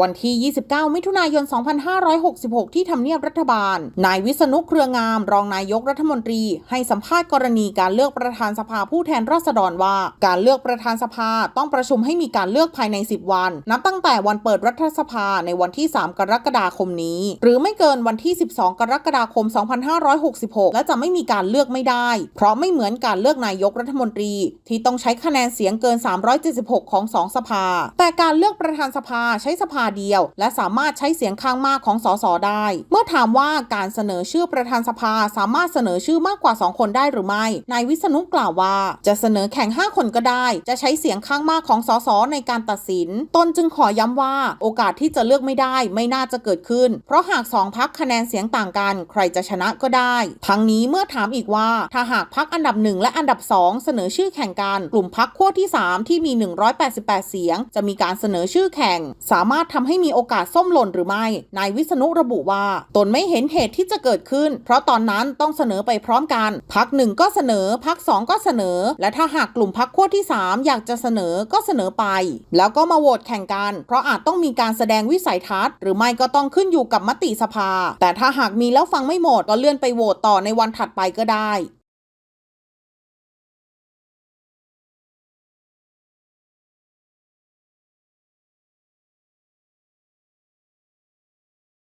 วันที่ 29 มิถุนายน 2566 ที่ทำเนียบรัฐบาล นายวิษณุเครืองาม รองนายกรัฐมนตรี ให้สัมภาษณ์กรณีการเลือกประธานสภาผู้แทนราษฎรว่า การเลือกประธานสภาต้องประชุมให้มีการเลือกภายใน 10 วัน นับตั้งแต่วันเปิดรัฐสภาในวันที่ 3 กรกฎาคมนี้ หรือไม่เกินวันที่ 12 กรกฎาคม 2566 และจะไม่มีการเลือกไม่ได้ เพราะไม่เหมือนการเลือกนายกรัฐมนตรี ที่ต้องใช้คะแนนเสียงเกิน 376 ของสองสภา แต่การเลือกประธานสภาใช้สภาเดียว และสามารถใช้เสียงข้างมากของสสได้ เมื่อถามว่าการเสนอชื่อประธานสภาสามารถเสนอชื่อมากกว่า 2 คนได้หรือไม่ นายวิษณุกล่าวว่า จะเสนอแข่ง 5 คนก็ได้ จะใช้เสียงข้างมากของสสในการตัดสิน ตนจึงขอย้ำว่าโอกาสที่จะเลือกไม่ได้ไม่น่าจะเกิดขึ้น เพราะหากสองพักคะแนนเสียงต่างกัน ใครจะชนะก็ได้ ทั้งนี้เมื่อถามอีกว่า ถ้าหากพักอันดับหนึ่งและอันดับ 2 เสนอชื่อแข่งกัน กลุ่มพักขั้วที่ 3 ที่มี 188 เสียง จะมีการเสนอชื่อแข่ง สามารถทำให้มีโอกาสส้มหล่นหรือไม่ นายวิษณุระบุว่า ตนไม่เห็นเหตุที่จะเกิดขึ้น เพราะตอนนั้นต้องเสนอไปพร้อมกัน พักหนึ่งก็เสนอ พักสองก็เสนอ และถ้าหากกลุ่มพักขั้วที่ 3 อยากจะเสนอก็เสนอไป แล้วก็มาโหวตแข่งกัน เพราะอาจต้องมีการแสดงวิสัยทัศน์ หรือไม่ก็ต้องขึ้นอยู่กับมติสภา แต่ถ้าหากมีแล้วฟังไม่หมดก็เลื่อนไปโหวตต่อในวันถัดไปก็ได้